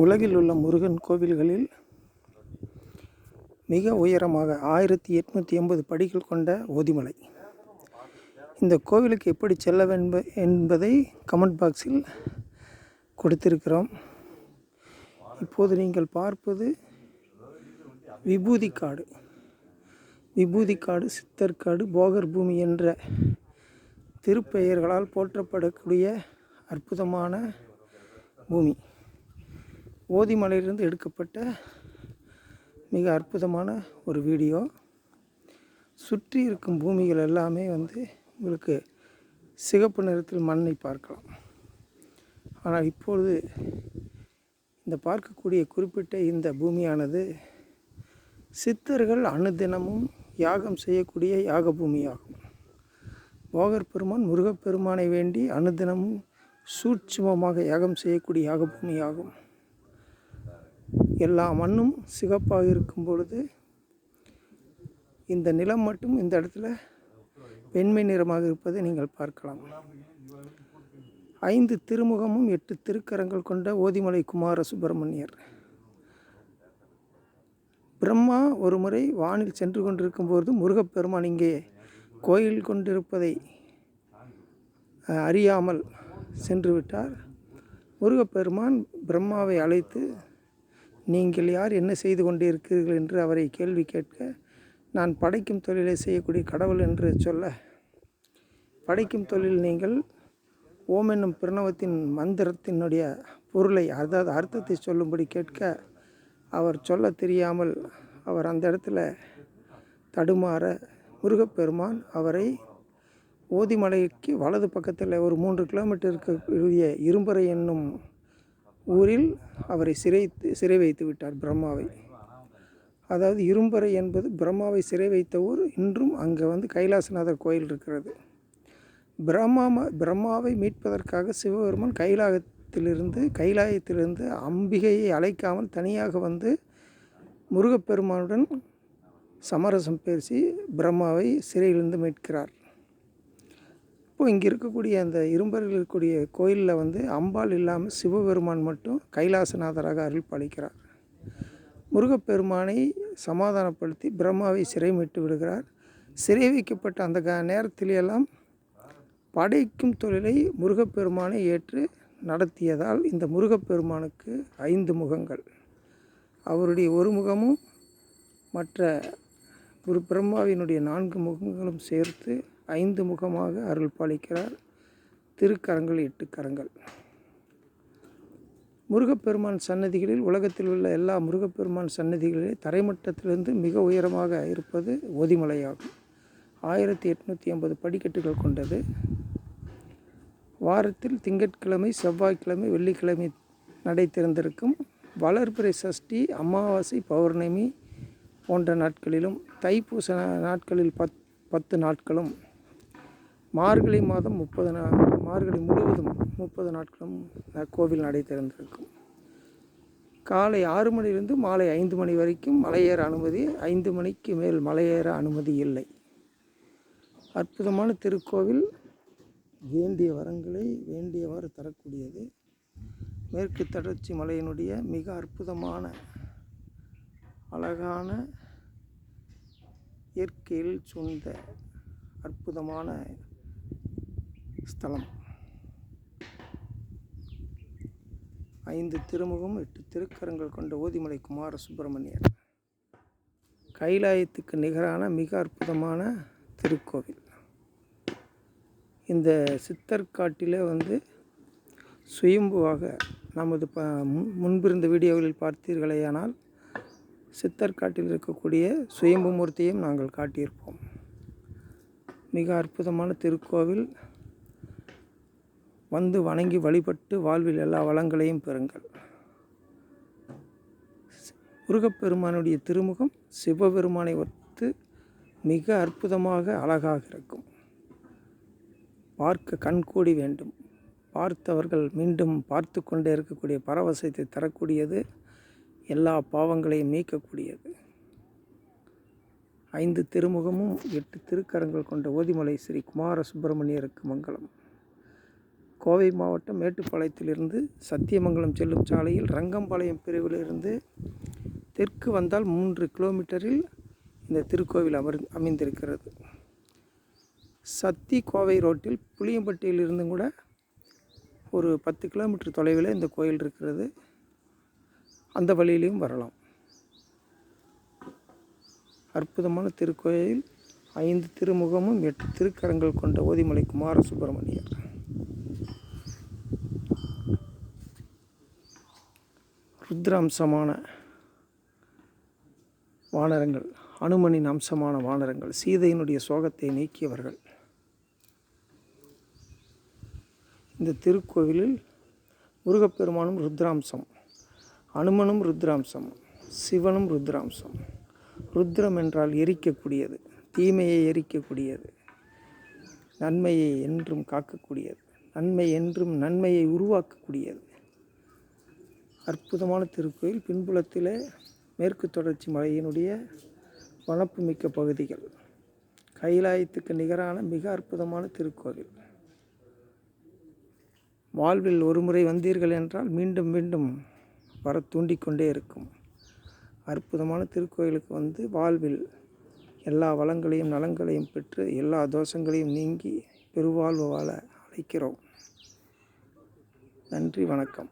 உலகில் உள்ள முருகன் கோவில்களில் மிக உயரமாக ஆயிரத்தி எட்நூற்றி எண்பது படிகள் கொண்ட ஓதிமலை. இந்த கோவிலுக்கு எப்படி செல்ல வென்ப என்பதை கமெண்ட் பாக்ஸில் கொடுத்திருக்கிறோம். இப்போது நீங்கள் பார்ப்பது விபூதி காடு விபூதி காடு சித்தர்காடு போகர் பூமி என்ற திருப்பெயர்களால் போற்றப்படக்கூடிய அற்புதமான பூமி. ஓதிமலையிலிருந்து எடுக்கப்பட்ட மிக அற்புதமான ஒரு வீடியோ. சுற்றி இருக்கும் பூமிகள் எல்லாமே வந்து உங்களுக்கு சிகப்பு நிறத்தில் மண்ணை பார்க்கலாம். ஆனால் இப்பொழுது இந்த பார்க்கக்கூடிய குறிப்பிட்ட இந்த பூமியானது சித்தர்கள் அணுதினமும் யாகம் செய்யக்கூடிய யாக பூமியாகும் போகர் பெருமான் முருகப்பெருமானை வேண்டி அணுதினமும் சூட்சுமமாக யாகம் செய்யக்கூடிய யாக பூமியாகும் எல்லா மண்ணும் சிகப்பாக இருக்கும் பொழுது இந்த நிலம் மட்டும் இந்த இடத்துல வெண்மை நிறமாக இருப்பதை நீங்கள் பார்க்கலாம். ஐந்து திருமுகமும் எட்டு திருக்கரங்கள் கொண்ட ஓதிமலை குமார சுப்பிரமணியர் பிரம்மா ஒரு முறை வானில் சென்று கொண்டிருக்கும் போது முருகப்பெருமான் இங்கே கோயில் கொண்டிருப்பதை அறியாமல் சென்று விட்டார். முருகப்பெருமான் பிரம்மாவை அழைத்து நீங்கள் யார் என்ன செய்து கொண்டிருக்கிறீர்கள் என்று அவரை கேள்வி கேட்க நான் படைக்கும் தொழிலை செய்யக்கூடிய கடவுள் என்று சொல்ல. படைக்கும் தொழில் நீங்கள் ஓம் என்னும் பிரணவத்தின் மந்திரத்தினுடைய பொருளை அதாவது அர்த்தத்தை சொல்லும்படி கேட்க அவர் சொல்ல தெரியாமல் அவர் அந்த இடத்துல தடுமாற முருகப்பெருமான் அவரை ஓதிமலைக்கு வலது பக்கத்தில் ஒரு மூன்று கிலோமீட்டருக்கு இருக்கக்கூடிய இரும்பறை என்னும் ஊரில் அவரை சிறை சிறை வைத்து விட்டார் பிரம்மாவை. அதாவது இரும்பறை என்பது பிரம்மாவை சிறை வைத்த ஊர் இன்றும் அங்கே வந்து கைலாசநாதர் கோயில் இருக்கிறது. பிரம்மா பிரம்மாவை மீட்பதற்காக சிவபெருமான் கைலாயத்திலிருந்து கைலாயத்திலிருந்து அம்பிகையை அழைக்காமல் தனியாக வந்து முருகப்பெருமானுடன் சமரசம் பேசி பிரம்மாவை சிறையிலிருந்து மீட்கிறார். அப்போ இங்கே இருக்கக்கூடிய அந்த இரும்பரில் இருக்கக்கூடிய கோயிலில் வந்து அம்பாள் இல்லாமல் சிவபெருமான் மட்டும் கைலாசநாதராக அருள் பாலிக்கிறார். முருகப்பெருமானை சமாதானப்படுத்தி பிரம்மாவை சிறை மீட்டு விடுகிறார். சிறை வைக்கப்பட்ட அந்த க நேரத்திலெல்லாம் படைக்கும் தொழிலை முருகப்பெருமானை ஏற்று நடத்தியதால் இந்த முருகப்பெருமானுக்கு ஐந்து முகங்கள். அவருடைய ஒரு முகமும் மற்ற ஒரு பிரம்மாவினுடைய நான்கு முகங்களும் சேர்த்து ஐந்து முகமாக அருள் பாலிக்கிறார். திருக்கரங்கள் எட்டு கரங்கள். முருகப்பெருமான் சன்னதிகளில் உலகத்தில் உள்ள எல்லா முருகப்பெருமான் சன்னதிகளிலே தரைமட்டத்திலிருந்து மிக உயரமாக இருப்பது ஓதிமலையாகும். ஆயிரத்தி எட்நூற்றி ஐம்பது படிக்கட்டுகள் கொண்டது. வாரத்தில் திங்கட்கிழமை செவ்வாய்க்கிழமை வெள்ளிக்கிழமை நடை திறந்திருக்கும் வளர்பிறை சஷ்டி அமாவாசை பௌர்ணமி போன்ற நாட்களிலும் தைப்பூச நாட்களில் பத் பத்து நாட்களும் மார்கழி மாதம் முப்பது நா மார்கழி முழுவதும் முப்பது நாட்களும் கோவில் நடை திறந்திருக்கும். காலை ஆறு மணியிலிருந்து மாலை ஐந்து மணி வரைக்கும் மலையேற அனுமதி ஐந்து மணிக்கு மேல் மலையேற அனுமதி இல்லை. அற்புதமான திருக்கோவில். வேண்டிய வரங்களை வேண்டியவாறு தரக்கூடியது. மேற்கு தொடர்ச்சி மலையினுடைய மிக அற்புதமான அழகான இயற்கையில் சூழ்ந்த அற்புதமான ஸ்தலம். ஐந்து திருமுகம் எட்டு திருக்கரங்கள் கொண்ட ஓதிமலை குமார சுப்பிரமணியர் கைலாயத்துக்கு நிகரான மிக அற்புதமான திருக்கோவில். இந்த சித்தர்காட்டிலே வந்து சுயம்புவாக நமது ப முன்பிருந்த வீடியோவில் பார்த்தீர்களேயானால் சித்தர்காட்டில் இருக்கக்கூடிய சுயம்பு மூர்த்தியையும் நாங்கள் காட்டியிருப்போம். மிக அற்புதமான திருக்கோவில். வந்து வணங்கி வழிபட்டு வாழ்வில் எல்லா வளங்களையும் பெறுங்கள். முருகப்பெருமானுடைய திருமுகம் சிவபெருமானை ஒத்து மிக அற்புதமாக அழகாக இருக்கும். பார்க்க கண்கூடி வேண்டும். பார்த்தவர்கள் மீண்டும் பார்த்து கொண்டே இருக்கக்கூடிய பரவசத்தை தரக்கூடியது எல்லா பாவங்களையும் நீக்கக்கூடியது ஐந்து திருமுகமும் எட்டு திருக்கரங்கள் கொண்ட ஓதிமலை ஸ்ரீ குமார சுப்பிரமணியருக்கு மங்களம். கோவை மாவட்டம் மேட்டுப்பாளையத்திலிருந்து சத்தியமங்கலம் செல்லும் சாலையில் ரங்கம்பாளையம் பிரிவிலிருந்து தெற்கு வந்தால் மூன்று கிலோமீட்டரில் இந்த திருக்கோவில் அமர் அமைந்திருக்கிறது. சத்தி கோவை ரோட்டில் புளியம்பட்டியிலிருந்து கூட ஒரு பத்து கிலோமீட்டர் தொலைவில் இந்த கோயில் இருக்கிறது. அந்த வழியிலையும் வரலாம். அற்புதமான திருக்கோயில். ஐந்து திருமுகமும் எட்டு திருக்கரங்கள் கொண்ட ஓதிமலை குமார சுப்பிரமணியர் ருத்ராம்சமான வானரங்கள் அனுமனின் அம்சமான வானரங்கள் சீதையினுடைய சோகத்தை நீக்கியவர்கள். இந்த திருக்கோவிலில் முருகப்பெருமானும் ருத்ராம்சம் அனுமனும் ருத்ராம்சம் சிவனும் ருத்ராம்சம். ருத்ரம் என்றால் எரிக்கக்கூடியது தீமையை எரிக்கக்கூடியது நன்மையை என்றும் காக்கக்கூடியது நன்மை என்றும் நன்மையை உருவாக்கக்கூடியது. அற்புதமான திருக்கோயில் பின்புலத்திலே மேற்கு தொடர்ச்சி மலையினுடைய வனப்புமிக்க பகுதிகள். கைலாயத்துக்கு நிகரான மிக அற்புதமான திருக்கோவில். வாழ்வில் ஒருமுறை வந்தீர்கள் என்றால் மீண்டும் மீண்டும் வர தூண்டிக்கொண்டே இருக்கும். அற்புதமான திருக்கோயிலுக்கு வந்து வாழ்வில் எல்லா வளங்களையும் நலங்களையும் பெற்று எல்லா தோஷங்களையும் நீங்கி பெருவாழ்வு வாழ அழைக்கிறோம். நன்றி வணக்கம்.